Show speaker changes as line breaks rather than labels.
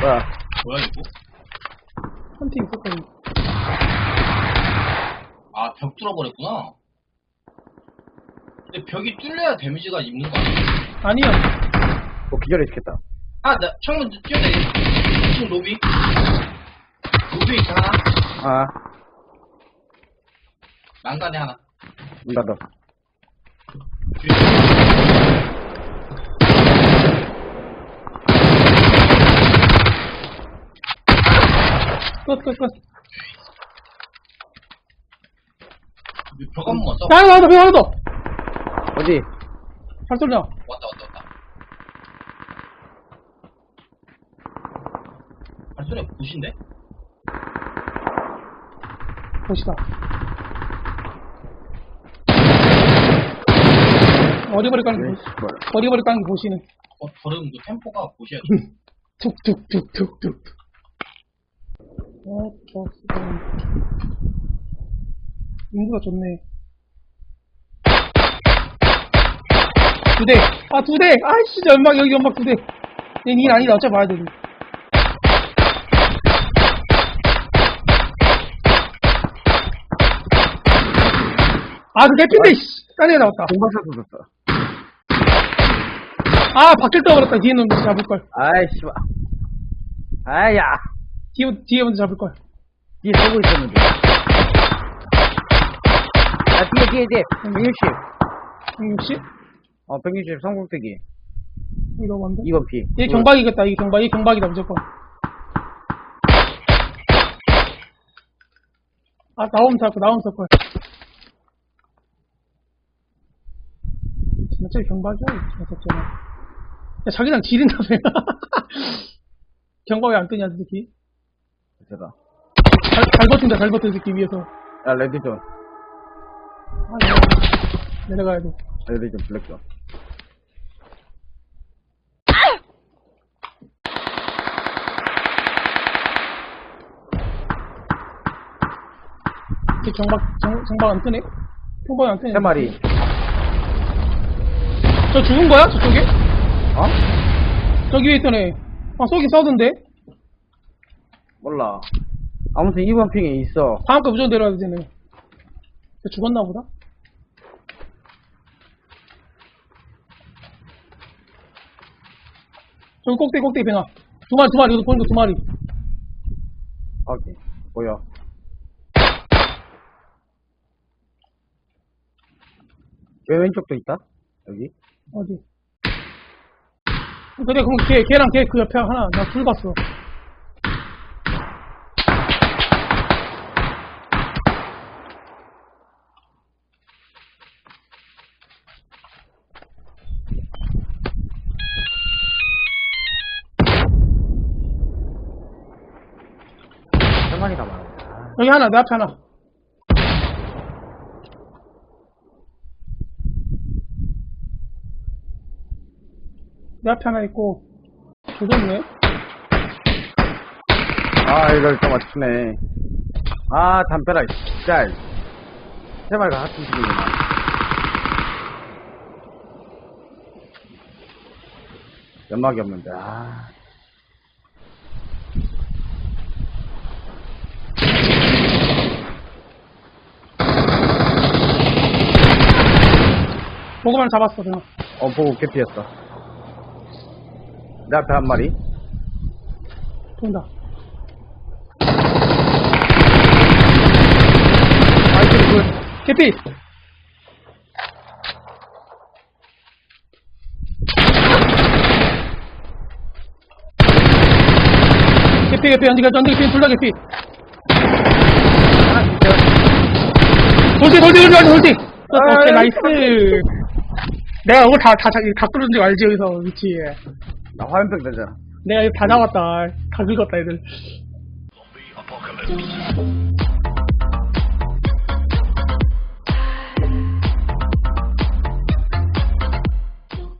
뭐야?
뭐야 이거?
한팀 있었거든.
아벽 뚫어버렸구나. 근데 벽이 뚫려야 데미지가 입는 거 아니야?
아니요.
뭐 기절시켰다.
아, 나 창문 뛰어내. 지금 로비. 로비 하나.
아,
난간에 하나.
문 닫아.
뒤에.
끝, 끝, 끝.
벽한 번만 써.
야, 하나 더, 하나 더!
어디?
발소리 나.
왔다 왔다 왔다. 발소리가 보신데?
보시다.
뭐야?
어리버리 까는 거 보시네.
어, 저런 그 템포가 보셔야 돼.
툭툭툭툭툭. 어, 좋았어. 인구가 좋네. 두 대! 아, 두 대! 아이씨, 연막, 여기 연막 두 대! 얘는 아니다. 어차피 봐야 돼. 아, 그 개핀데, 씨! 딴애 나왔다.
공박사 쏟았어.
아, 바뀔 떠버렸다. 뒤에 놈 잡을걸.
아이씨, 와. 아야.
뒤에, 뒤에 먼저 잡을걸.
뒤에 쏘고 있었는데. 아, 뒤에, 뒤에, 뒤에. 160.
160?
어, 160 성공대기.
이거 뭔데?
2번 피.
얘 경박이겠다, 이 경박. 얘 경박이다, 무조건. 아, 나오면 잡고, 나오면 잡고. 진짜 경박이야, 진짜. 야, 자기랑 지린다며. 경박 왜안 뜨냐, 이 새끼.
제가.
잘, 잘 버틴다, 잘 버틴 새끼 위에서.
야, 레드존.
아, 내려가- 내려가야 돼.
레드존, 블랙존.
쟤 경박, 정, 정박 안 뜨네? 경박이 안 뜨네.
세 마리.
저 죽은 거야? 저쪽에?
어?
저기 위에 애. 아, 쏘긴 싸우던데?
몰라. 아무튼 2번 핑에 있어.
다음 거 무조건 내려야 되네. 쟤 죽었나 보다? 저기 꼭대기 꼭대기 배나. 두 마리, 두 마리, 여기 보는 거 두 마리.
오케이. 보여. 왜 왼쪽도 있다? 여기?
어디? 그래, 그럼 걔, 걔랑 걔 그 옆에 하나, 나 둘 봤어.
세 마리가 많아. 아,
여기 하나, 내 앞에 하나. 내 앞에 하나 있고, 조졌네?
아, 이걸 또 맞추네. 아, 담벼라, 진짜. 세 마리가 같은 식이구나. 연막이 없는데, 아.
보고만 잡았어, 그냥.
어, 보고 개피였어. 내 앞에 한 마리.
돈다. 아이템 굿. 캐피! 캐피, 캐피, 언제, 언제, 캐피, 둘다 캐피. 돌지, 돌지, 돌지, 돌지, 돌지!
아,
오케이, 나이스. 내가 이거 다, 다, 다, 다 뚫은 줄 알지, 여기서, 위치에.
나 화염병 되잖아.
내가 이거 다 잡았다. 다 긁었다, 애들.